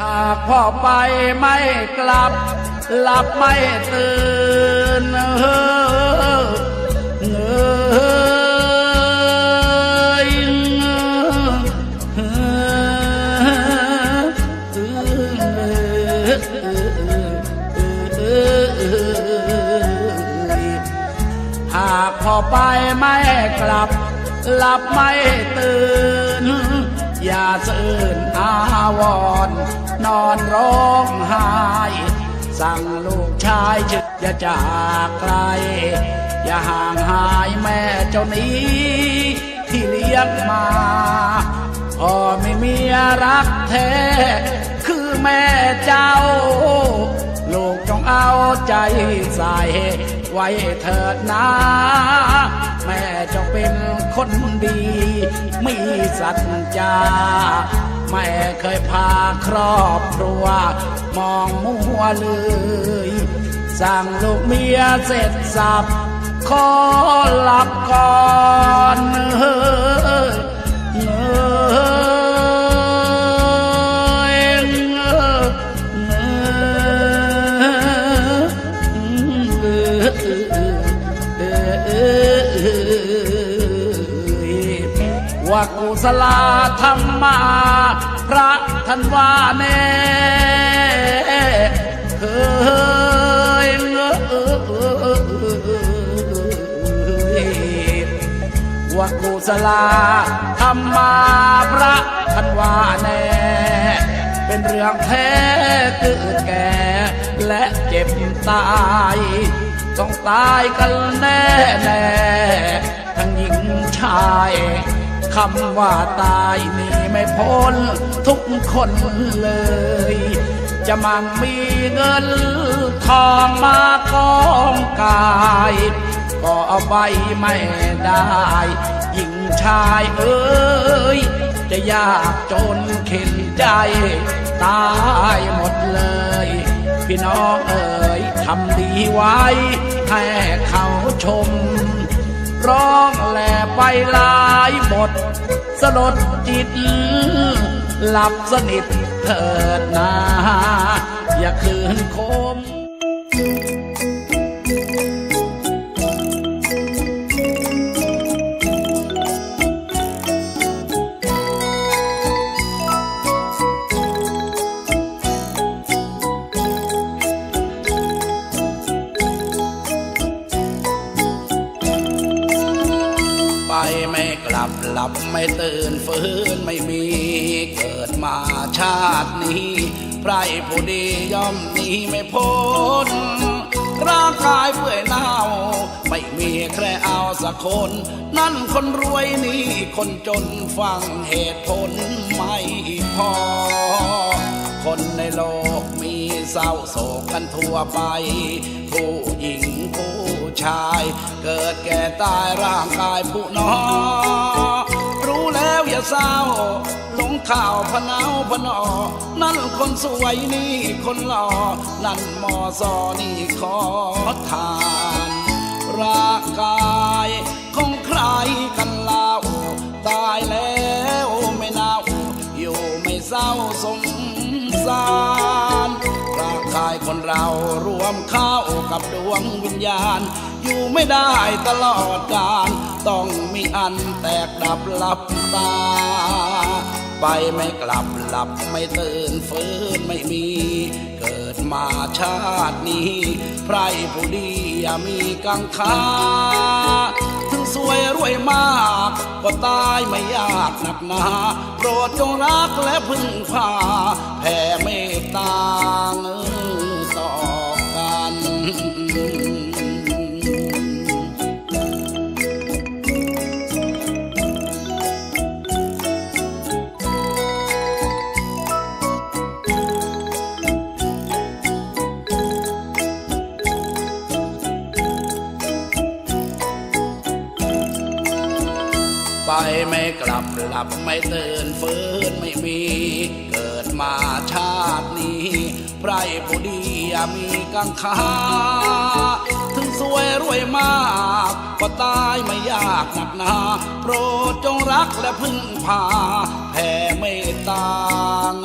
หากพ่อไปไม่กลับ หลับไม่ตื่นเฮ้หากพอไปไม่กลับ หลับไม่ตื่น สื่นอาวรนอนร้องไห้ สั่งลูกชายจึกอย่าจากไกล อย่าห่างหายแม่เจ้านี้ ที่เลี้ยงมาพ่อไม่มีรักแท้ คือแม่เจ้า ลูกจงเอาใจใส่ไว้เถิดนะ แม่จงเป็นคนดี มีสัจจา แม่เคยพาครอบครัว มองมัวเลยสั่งลูกเมียเสร็จสับขอหลับก่อนเฮ้ กุศลธรรมาพระท่านว่าแน่เฮ้ยว่ากุศลธรรมาพระท่านว่าแน่เป็นเรื่องแท้เกิดแก่และเจ็บตายต้องตายกันแน่แน่ทั้งหญิงชาย คำว่าตายนี่ไม่พ้นทุกคนเลย จะมั่งมีเงินทองมากองกาย ก็เอาไปไม่ได้ หญิงชายเอ้ย จะยากจนเข็นใจ ตายหมดเลย พี่น้องเอ๋ยทำดีไว้ ให้เขาชม ร้องแหล่ ไปลายหมด สลดจิต หลับสนิทเถิดนา อย่าคืนคม บหลับไม่ตื่นฟื้นไม่มีเกิดมาชาตินี้ไพรผู้ดีย่อมหนีไม่พ้นร่างกายเปื่อยเน่าไม่มีใครเอาสักคน นั่นคนรวยนี่คนจนฟังเหตุผลไม่พอ คนในโลก เศร้าโศกกันทั่วไป ผู้หญิงผู้ชาย เกิดแก่ตายร่างกายผู้น้อรู้แล้วอย่าเศร้า หลงข่าวพเนาพนอ นั่นคนสวยนี่คนหล่อ นั่นมอซอนี่ขอทานร่างกายของใครกันเล่าตายแล้วไม่น่าอยู่ไม่เศร้าสงสารร่า เรารวมเข้ากับดวงวิญญาณ อยู่ไม่ได้ตลอดกาลต้องมีอันแตกดับหลับตา ไปไม่กลับหลับไม่ตื่นฟื้นไม่มี เกิดมาชาตินี้ไพรผู้ดีอย่ามีกังขาถึงสวยรวยมาก ก็ตายไม่ยากหนักหนาโปรดจงรักและพึ่งพา ไปไม่กลับหลับไม่ตื่นฟื้นไม่มี เกิดมาชาตินี้ไพรผู้ดีมีกังขาถึงสวยรวยมาก ก็ตายไม่ยากหนักหนาโปรดจงรักและพึ่งพาแผ่เมตตาง